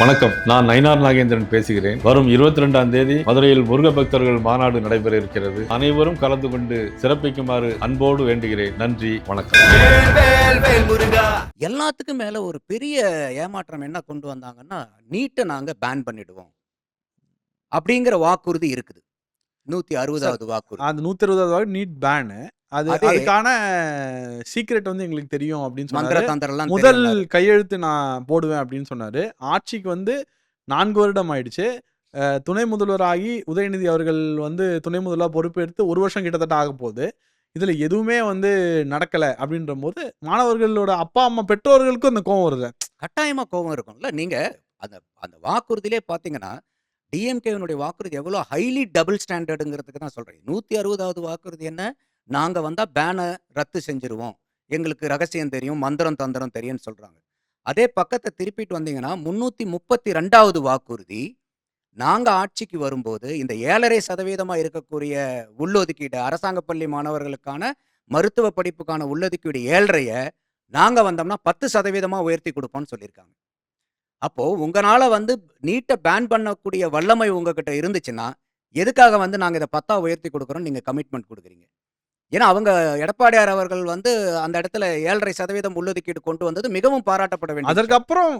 வணக்கம். நான் நயினார் நாகேந்திரன் பேசுகிறேன். வரும் இருபத்தி ரெண்டாம் தேதி மதுரையில் முருக பக்தர்கள் மாநாடு நடைபெற இருக்கிறது அனைவரும் கலந்து கொண்டு சிறப்பிக்குமாறு அன்போடு வேண்டுகிறேன். நன்றி வணக்கம். எல்லாத்துக்கும் மேல ஒரு பெரிய ஏமாற்றம் என்ன கொண்டு வந்தாங்கன்னா நீட்டை நாங்க பேன் பண்ணிடுவோம். அப்படிங்கிற வாக்குறுதி இருக்குது. நூத்தி அறுபதாவது வாக்குறுதி. அந்த நூத்தி அறுபதாவது நீட் பேனு அது அதே- அதுக்கான சீக்ரெட் வந்து எங்களுக்கு தெரியும் அப்படின்னு சொன்னாரு. முதல். கையெழுத்து நான் போடுவேன் அப்படின்னு சொன்னாரு. ஆட்சிக்கு வந்து நான்கு வருடம் ஆயிடுச்சு. துணை முதல்வராகி உதயநிதி அவர்கள் வந்து துணை முதல்வராக பொறுப்பேற்று ஒரு வருஷம் கிட்டத்தட்ட ஆக போகுது. இதுல எதுவுமே வந்து நடக்கல அப்படின்ற போது மாணவர்களோட அப்பா அம்மா பெற்றோர்களுக்கும் அந்த கோவம் வருது. கட்டாயமா கோபம் இருக்கும்ல. நீங்க அந்த அந்த வாக்குறுதியிலே பாத்தீங்கன்னா டிஎம்கேனுடைய வாக்குறுதி எவ்வளோ ஹைலி டபுள் ஸ்டாண்டர்டுங்கிறதுக்கு தான் சொல்றேன். நூத்தி அறுபதாவது வாக்குறுதி என்ன? நாங்கள் வந்தால் பேனை ரத்து செஞ்சுருவோம். எங்களுக்கு ரகசியம் தெரியும் மந்திரம் தந்திரம் தெரியும்னு சொல்கிறாங்க அதே பக்கத்தை திருப்பிட்டு வந்தீங்கன்னா முந்நூற்றி முப்பத்தி ரெண்டாவது வாக்குறுதி நாங்கள் ஆட்சிக்கு வரும்போது இந்த ஏழரை சதவீதமாக இருக்கக்கூடிய உள்ளொதுக்கீடு அரசாங்க பள்ளி மாணவர்களுக்கான மருத்துவ படிப்புக்கான உள்ளொதுக்கீடு ஏழரையை நாங்கள் வந்தோம்னா பத்து சதவீதமாக உயர்த்தி கொடுப்போம்னு சொல்லியிருக்காங்க. அப்போது உங்களால் வந்து நீட்டை பேன் பண்ணக்கூடிய வல்லமை உங்ககிட்ட இருந்துச்சுன்னா எதுக்காக வந்து நாங்கள் இதை பத்தா உயர்த்தி கொடுக்குறோம் நீங்கள் கமிட்மெண்ட் கொடுக்குறீங்க? ஏன்னா அவங்க எடப்பாடியார் அவர்கள் வந்து அந்த இடத்துல ஏழரை சதவீதம் உள்ளொதுக்கீடு கொண்டு வந்தது மிகவும் பாராட்டப்பட வேண்டிய விஷயம். அதற்கப்புறம்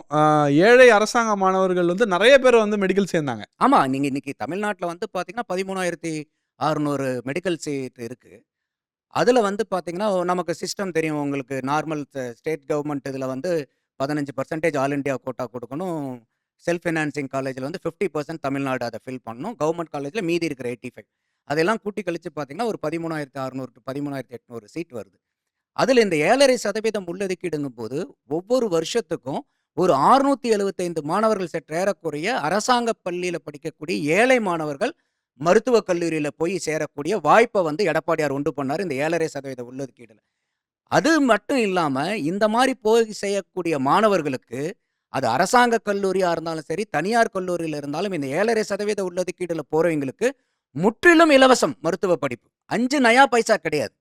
ஏழை அரசாங்க மாணவர்கள் வந்து நிறைய பேர் வந்து மெடிக்கல் சேர்ந்தாங்க. ஆமா நீங்க இன்னைக்கு தமிழ்நாட்டில் வந்து பாத்தீங்கன்னா பதிமூணாயிரத்தி அறுநூறு மெடிக்கல் சீட் இருக்கு. அதுல வந்து பாத்தீங்கன்னா நமக்கு சிஸ்டம் தெரியும். உங்களுக்கு நார்மல் ஸ்டேட் கவர்மெண்ட் இதுல வந்து பதினஞ்சு பர்சன்டேஜ் ஆல் இந்தியா கோட்டா கொடுக்கணும். செல்ஃப் ஃபினான்சிங் காலேஜில் வந்து ஃபிஃப்டி பர்சன்ட் தமிழ்நாடு அதை ஃபில் பண்ணணும். கவர்மெண்ட் காலேஜில் மீதி இருக்கிற எயிட்டி ஃபைவ் அதெல்லாம் கூட்டி கழிச்சு பார்த்தீங்கன்னா ஒரு பதிமூணாயிரத்தி அறுநூறு டு பதிமூணாயிரத்தி எட்நூறு சீட் வருது. அதில் இந்த ஏழரை சதவீதம் உள்ளதுக்கீடுங்கும் போது ஒவ்வொரு வருஷத்துக்கும் ஒரு அறுநூத்தி எழுபத்தைந்து மாணவர்கள் சற்று ஏறக்குறைய அரசாங்க பள்ளியில் படிக்கக்கூடிய ஏழை மாணவர்கள் மருத்துவக் கல்லூரியில் போய் சேரக்கூடிய வாய்ப்பை வந்து எடப்பாடியார் உண்டு பண்ணார் இந்த ஏழரை சதவீத உள்ளதுக்கீடில். அது மட்டும் இல்லாம இந்த மாதிரி போய் செய்யக்கூடிய மாணவர்களுக்கு அது அரசாங்க கல்லூரியா இருந்தாலும் சரி தனியார் கல்லூரியில இருந்தாலும் இந்த ஏழரை சதவீத உள்ளதுக்கீடில் போறவங்களுக்கு முற்றிலும் இலவசம் மருத்துவ படிப்பு. அஞ்சு நயா பைசா கிடையாது.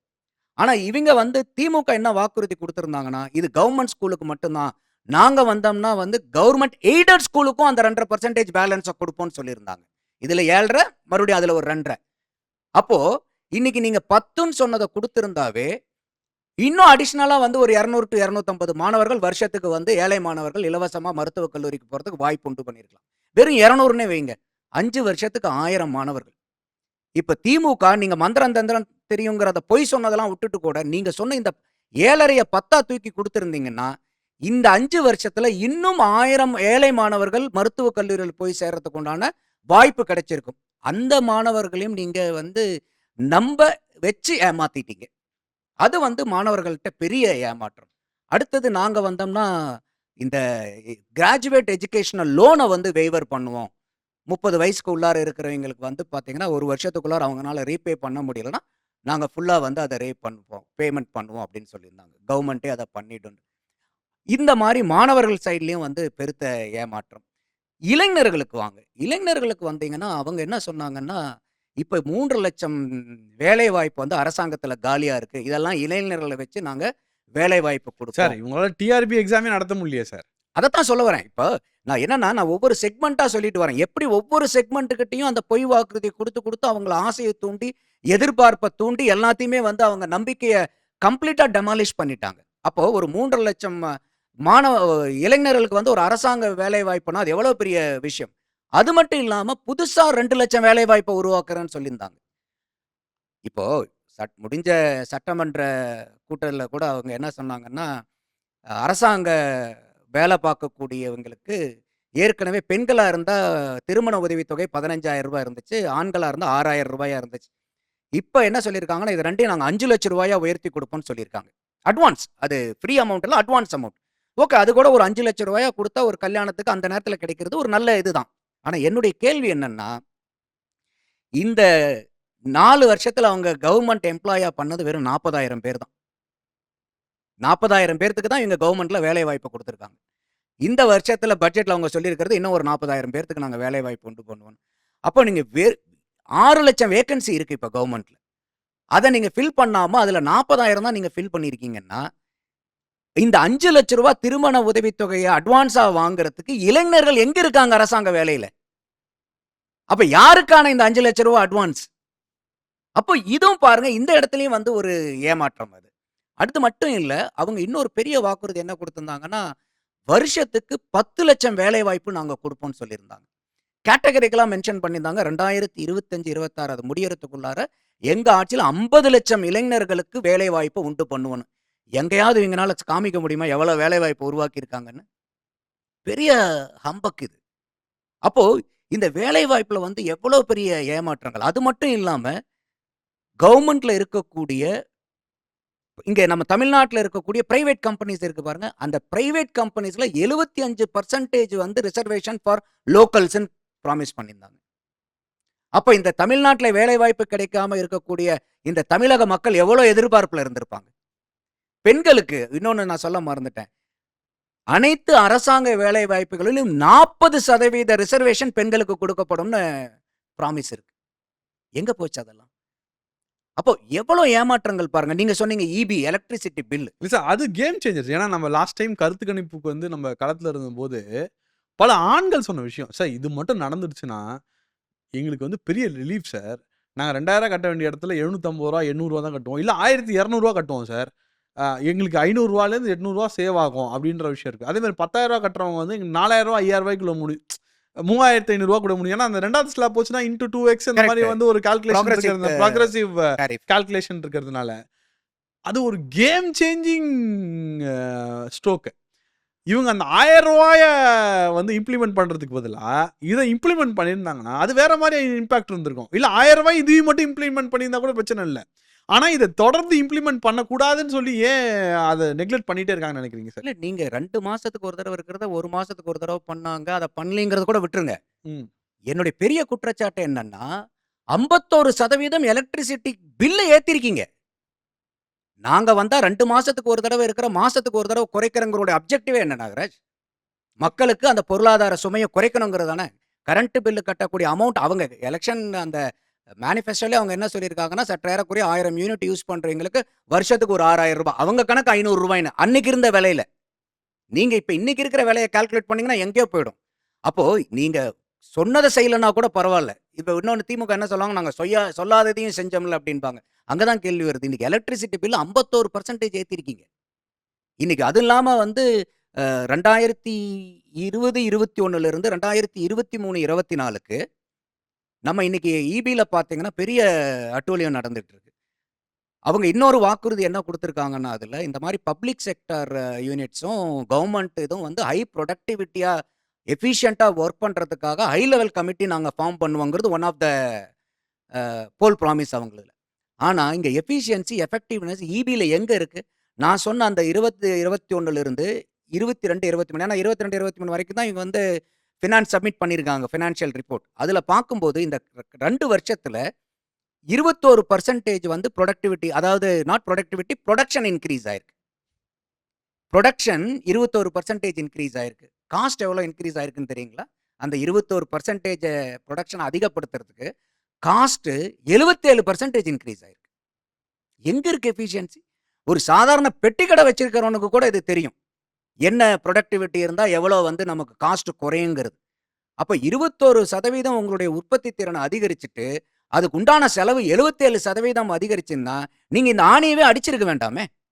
ஆனா இவங்க வந்து திமுக என்ன வாக்குறுதி கொடுத்திருந்தாங்கன்னா இது கவர்மெண்ட் ஸ்கூலுக்கு மட்டும்தான். நாங்க வந்தோம்னா வந்து கவர்மெண்ட் எய்டட் ஸ்கூலுக்கும் அந்த ரெண்டரை பர்சன்டேஜ் பேலன்ஸை கொடுப்போம்னு சொல்லியிருந்தாங்க. இதுல ஏழரை மறுபடியும் அதுல ஒரு ரெண்டரை. அப்போ இன்னைக்கு நீங்க பத்துன்னு சொன்னதை கொடுத்துருந்தாவே இன்னும் அடிஷ்னலாக வந்து ஒரு இரநூறு டு இரநூத்தம்பது மாணவர்கள் வருஷத்துக்கு வந்து ஏழை மாணவர்கள் இலவசமா மருத்துவக் கல்லூரிக்கு போறதுக்கு வாய்ப்பு உண்டு பண்ணிருக்கலாம். வெறும் இரநூறுனே வைங்க. அஞ்சு வருஷத்துக்கு ஆயிரம் மாணவர்கள். இப்போ திமுக நீங்கள் மந்திரம் தந்திரம் தெரியுங்கிறத பொய் சொன்னதெல்லாம் விட்டுட்டு கூட நீங்கள் சொன்ன இந்த ஏழரையை பத்தா தூக்கி கொடுத்துருந்தீங்கன்னா இந்த அஞ்சு வருஷத்தில் இன்னும் ஆயிரம் ஏழை மாணவர்கள் மருத்துவக் கல்லூரியில் போய் சேர்றதுக்கு உண்டான வாய்ப்பு கிடைச்சிருக்கும். அந்த மாணவர்களையும் நீங்கள் வந்து நம்ப வச்சு ஏமாத்திட்டீங்க. அது வந்து மாணவர்கள்ட்ட பெரிய ஏமாற்றம். அடுத்தது நாங்கள் வந்தோம்னா இந்த கிராஜுவேட் எஜுகேஷனல் லோனை வந்து வெய்வர் பண்ணுவோம். முப்பது வயசுக்கு உள்ளார இருக்கிறவங்களுக்கு வந்து பார்த்தீங்கன்னா ஒரு வருஷத்துக்குள்ளார அவங்களால ரீபே பண்ண முடியலன்னா நாங்கள் ஃபுல்லாக வந்து அதை ரே பண்ணுவோம் பேமெண்ட் பண்ணுவோம் அப்படின்னு சொல்லியிருந்தாங்க. கவர்மெண்ட்டே அதை பண்ணிடும். இந்த மாதிரி மாணவர்கள் சைட்லேயும் வந்து பெருத்த ஏமாற்றம். இளைஞர்களுக்கு வாங்க. இளைஞர்களுக்கு வந்தீங்கன்னா அவங்க என்ன சொன்னாங்கன்னா இப்போ மூன்று லட்சம் வேலை வாய்ப்பு வந்து அரசாங்கத்தில் காலியாக இருக்குது இதெல்லாம் இளைஞர்களை வச்சு நாங்கள் வேலை வாய்ப்பு சார் இவங்களால டிஆர்பி எக்ஸாமே நடத்த முடியல சார். அதைத்தான் சொல்ல வரேன். இப்போ நான் என்னன்னா நான் ஒவ்வொரு செக்மெண்ட்டாக சொல்லிட்டு வரேன். எப்படி ஒவ்வொரு செக்மெண்ட்டுக்கிட்டையும் அந்த பொய் வாக்குறுதியை கொடுத்து கொடுத்து அவங்கள ஆசையை தூண்டி எதிர்பார்ப்பை தூண்டி எல்லாத்தையுமே வந்து அவங்க நம்பிக்கையை கம்ப்ளீட்டாக டெமாலிஷ் பண்ணிட்டாங்க. அப்போ ஒரு மூன்றரை லட்சம் மாணவ இளைஞர்களுக்கு வந்து ஒரு அரசாங்க வேலை வாய்ப்புனா அது எவ்வளோ பெரிய விஷயம்? அது மட்டும் இல்லாமல் புதுசாக ரெண்டு லட்சம் வேலை வாய்ப்பை உருவாக்குறேன்னு சொல்லியிருந்தாங்க. இப்போ சட் முடிஞ்ச சட்டமன்ற கூட்டத்தில் கூட அவங்க என்ன சொன்னாங்கன்னா அரசாங்க வேலை பார்க்கக்கூடியவங்களுக்கு ஏற்கனவே பெண்களாக இருந்தால் திருமண உதவித்தொகை பதினஞ்சாயிரம் ரூபாய் இருந்துச்சு ஆண்களாக இருந்தால் ஆறாயிரம் ரூபாயா இருந்துச்சு. இப்போ என்ன சொல்லியிருக்காங்கன்னா இது ரெண்டையும் நாங்கள் அஞ்சு லட்ச ரூபாயா உயர்த்தி கொடுப்போம்னு சொல்லியிருக்காங்க. அட்வான்ஸ் அது ஃப்ரீ அமௌண்ட் இல்லை அட்வான்ஸ் அமௌண்ட் ஓகே அது கூட ஒரு அஞ்சு லட்ச ரூபாயா கொடுத்தா ஒரு கல்யாணத்துக்கு அந்த நேரத்தில் கிடைக்கிறது ஒரு நல்ல இதுதான். ஆனால் என்னுடைய கேள்வி என்னன்னா இந்த நாலு வருஷத்தில் அவங்க கவர்மெண்ட் எம்ப்ளாயா பண்ணது வெறும் நாற்பதாயிரம் பேர் தான். நாற்பதாயிரம் பேர்த்துக்கு தான் இவங்க கவர்மெண்ட்டில் வேலை வாய்ப்பு கொடுத்துருக்காங்க. இந்த வருஷத்தில் பட்ஜெட்டில் அவங்க சொல்லியிருக்கிறது இன்னும் ஒரு நாற்பதாயிரம் பேர்த்துக்கு நாங்கள் வேலை வாய்ப்பு உண்டு பண்ணுவோம். அப்போ நீங்கள் வே ஆறு லட்சம் வேக்கன்சி இருக்குது இப்போ கவர்மெண்ட்டில் அதை நீங்கள் ஃபில் பண்ணாமல் அதில் நாற்பதாயிரம் தான் நீங்கள் ஃபில் பண்ணியிருக்கீங்கன்னா இந்த அஞ்சு லட்ச ரூபா திருமண உதவித்தொகையை அட்வான்ஸாக வாங்குறதுக்கு இளைஞர்கள் எங்கே இருக்காங்க அரசாங்க வேலையில்? அப்போ யாருக்கான இந்த அஞ்சு லட்ச ரூபா அட்வான்ஸ் அப்போ இதுவும் பாருங்க இந்த இடத்துலையும் வந்து ஒரு ஏமாற்றம் அது அடுத்து மட்டும் இல்லை அவங்க இன்னொரு பெரிய வாக்குறுதி என்ன கொடுத்துருந்தாங்கன்னா வருஷத்துக்கு பத்து லட்சம் வேலை வாய்ப்பு நாங்க கொடுப்போம்னு சொல்லியிருந்தாங்க. கேட்டகரிக்கெல்லாம் மென்ஷன் பண்ணியிருந்தாங்க ரெண்டாயிரத்தி இருபத்தஞ்சு இருபத்தாறு அது முடியறதுக்குள்ளார எங்கள் ஆட்சியில் ஐம்பது லட்சம் இளைஞர்களுக்கு வேலைவாய்ப்பு உண்டு பண்ணுவோன்னு. எங்கேயாவது இவங்கனால காமிக்க முடியுமா எவ்வளோ வேலை வாய்ப்பு பெரிய ஹம்பக் இது. அப்போது இந்த வேலைவாய்ப்பில் வந்து எவ்வளோ பெரிய ஏமாற்றங்கள்? அது மட்டும் இல்லாமல் கவர்மெண்ட்ல இருக்கக்கூடிய இங்கே நம்ம தமிழ்நாட்டில் இருக்கக்கூடிய பிரைவேட் கம்பெனிஸ் இருக்கு பாருங்க. அந்த பிரைவேட் கம்பெனிஸில் எழுபத்தி அஞ்சு பர்சன்டேஜ் வந்து ரிசர்வேஷன் ஃபார் லோக்கல்ஸ்ன்னு ப்ராமிஸ் பண்ணியிருந்தாங்க. அப்போ இந்த தமிழ்நாட்டில் வேலைவாய்ப்பு கிடைக்காம இருக்கக்கூடிய இந்த தமிழக மக்கள் எவ்வளோ எதிர்பார்ப்பில் இருந்திருப்பாங்க. பெண்களுக்கு இன்னொன்று நான் சொல்ல மறந்துட்டேன். அனைத்து அரசாங்க வேலை வாய்ப்புகளிலும் நாற்பது சதவீத ரிசர்வேஷன் பெண்களுக்கு கொடுக்கப்படும்னு ப்ராமிஸ் இருக்கு. எங்கே போச்சு அதெல்லாம்? அப்போ எவ்வளவு ஏமாற்றங்கள் பாருங்க. நீங்க சொன்னீங்க இபி எலக்ட்ரிசிட்டி பில் சார் அது கேம் சேஞ்சர்ஸ் ஏன்னா நம்ம லாஸ்ட் டைம் கருத்து கணிப்புக்கு வந்து நம்ம களத்துல இருந்தபோது பல ஆண்கள் சொன்ன விஷயம். சார் இது மட்டும் நடந்துடுச்சுன்னா எங்களுக்கு வந்து பெரிய ரிலீஃப் சார் நாங்கள் ரெண்டாயிரம் கட்ட வேண்டிய இடத்துல எழுநூத்தம்பது ரூபா எண்ணூறுவா தான் கட்டுவோம். இல்லை ஆயிரத்தி இரநூறுவா கட்டுவோம் சார் எங்களுக்கு ஐநூறுரூவாலேருந்து எட்நூறுரூவா சேவ் ஆகும் அப்படின்ற விஷயம் இருக்குது அதே மாதிரி பத்தாயிரம் கட்டுறவங்க வந்து எங்களுக்கு நாலாயிரம் ரூபா ஐயாயிரம் முடியும் மூவாயிரத்தி ஐநூறுரூவா கூட முடியும் ஏன்னா அந்த ரெண்டாவது ஸ்லாப் போச்சுன்னா இன்டூ டூ எக்ஸ் இந்த மாதிரி. வந்து ஒரு கால்குலேஷன் இருக்கிறது ப்ராக்ரஸிவ். கால்குலேஷன் இருக்கிறதுனால அது ஒரு கேம் சேஞ்சிங் ஸ்ட்ரோக்கு இவங்க அந்த ஆயிரம் ரூபாய வந்து இம்ப்ளிமெண்ட் பண்றதுக்கு பதிலா இதை இம்ப்ளிமெண்ட் பண்ணியிருந்தாங்கன்னா அது வேற மாதிரி இம்பாக்ட் இருந்திருக்கும் இல்ல ஆயிரம் ரூபாய் இதையும் மட்டும் இம்ப்ளிமெண்ட் பண்ணியிருந்தா கூட பிரச்சனை இல்லை ஆனா இதை தொடர்ந்து இம்ப்ளிமெண்ட் பண்ணக்கூடாதுன்னு சொல்லி ஏன் அதை நெக்லெக்ட் பண்ணிட்டே இருக்காங்கன்னு நினைக்கிறீங்க சார் இல்ல நீங்க ரெண்டு மாசத்துக்கு ஒரு தடவை இருக்கிறத ஒரு மாசத்துக்கு ஒரு தடவை பண்ணாங்க அதை பண்ணலங்கிறத கூட விட்டுருங்க. ம். என்னுடைய பெரிய குற்றச்சாட்டு என்னன்னா ஐம்பத்தோரு சதவீதம் எலக்ட்ரிசிட்டி பில்லை ஏத்திருக்கீங்க. நாங்க வந்தா ரெண்டு மாசத்துக்கு ஒரு தடவை இருக்கிற மாசத்துக்கு ஒரு தடவை குறைக்கிறவங்களுடைய அப்ஜெக்டிவே என்ன நாகராஜ்? மக்களுக்கு அந்த பொருளாதார சுமையை குறைக்கணுங்கிறது தானே கரண்ட் பில்லு கட்டக்கூடிய அமௌண்ட் அவங்க எலெக்ஷன் அந்த மேனிஃபெஸ்டோலே அவங்க என்ன சொல்லியிருக்காங்கன்னா சற்றேறக்குறைய ஆயிரம் யூனிட் யூஸ் பண்ணுறவங்களுக்கு வருஷத்துக்கு ஒரு ஆறாயிரம் ரூபாய். அவங்க கணக்கு ஐநூறு ரூபாய்னு அன்னைக்கு இருந்த விலையில. நீங்கள் இப்போ இன்னைக்கு இருக்கிற விலையை கால்குலேட் பண்ணீங்கன்னா எங்கேயோ போயிடும். அப்போது நீங்கள் சொன்னதை செய்யலைன்னா கூட பரவாயில்ல. இப்போ இன்னொன்று திமுக என்ன சொல்லுவாங்க? நாங்கள் சொய்யா சொல்லாததையும் செஞ்சோம்ல அப்படின்பாங்க அங்கே தான் கேள்வி வருது. இன்றைக்கி எலக்ட்ரிசிட்டி பில் ஐம்பத்தோரு பர்சன்டேஜ் ஏற்றிருக்கீங்க இன்னைக்கு அது இல்லாமல் வந்து ரெண்டாயிரத்தி இருபது இருபத்தி ஒன்றுலேருந்து ரெண்டாயிரத்தி இருபத்தி மூணு இருபத்தி நாலுக்கு நம்ம இன்னைக்கு இபியில் பார்த்தீங்கன்னா பெரிய அட்டூழியம் நடந்துட்டு இருக்கு அவங்க இன்னொரு வாக்குறுதி என்ன கொடுத்துருக்காங்கன்னா அதில் இந்த மாதிரி பப்ளிக் செக்டர் யூனிட்ஸும் கவர்மெண்ட் இதுவும் வந்து ஹை ப்ரொடக்டிவிட்டியாக எஃபிஷியண்ட்டாக ஒர்க் பண்ணுறதுக்காக ஹை லெவல் கமிட்டி நாங்கள் form பண்ணுவோங்கிறது one of the poll promise அவங்களுக்கு ஆனால் இங்கே எஃபிஷியன்சி எஃபெக்டிவ்னஸ் இபியில் எங்கே இருக்குது நான் சொன்ன அந்த இருபத்தி இருபத்தி ஒன்றுலேருந்து இருபத்தி ரெண்டு இருபத்தி மூணு ஏன்னா இருபத்தி ரெண்டு இருபத்தி மூணு வரைக்கும் தான் இவங்க வந்து ஃபினான்ஸ் சப்மிட் பண்ணியிருக்காங்க ஃபினான்ஷியல் ரிப்போர்ட் அதில் பார்க்கும்போது இந்த ரெண்டு வருஷத்தில் இருபத்தோரு பர்சன்டேஜ் வந்து ப்ரொடக்டிவிட்டி அதாவது நாட் ப்ரொடக்டிவிட்டி ப்ரொடக்ஷன் இன்க்ரீஸ் ஆயிருக்கு. ப்ரொடக்ஷன் இருபத்தோரு பர்சன்டேஜ் இன்க்ரீஸ் ஆயிருக்கு. காஸ்ட் எவ்வளோ இன்க்ரீஸ் ஆயிருக்குன்னு தெரியுங்களா? அந்த இருபத்தோரு பர்சன்டேஜ் ப்ரொடக்ஷன் அதிகப்படுத்துறதுக்கு காஸ்ட்டு எழுபத்தேழு பர்சன்டேஜ் இன்க்ரீஸ் ஆயிருக்கு. எங்கே இருக்கு எஃபிஷியன்சி ஒரு சாதாரண பெட்டி கடை வச்சிருக்கிறவனுக்கு கூட இது தெரியும். என்ன ப்ரொடக்டிவிட்டி இருந்தால் எவ்வளோ வந்து நமக்கு காஸ்ட் குறையுங்கிறது. அப்போ இருபத்தோரு சதவீதம் உங்களுடைய உற்பத்தி திறனை அதிகரிச்சுட்டு அதுக்கு உண்டான செலவு எழுபத்தேழு சதவீதம் அதிகரிச்சுன்னா நீங்கள் இந்த ஆணையவே அடிச்சிருக்க வேண்டாமே?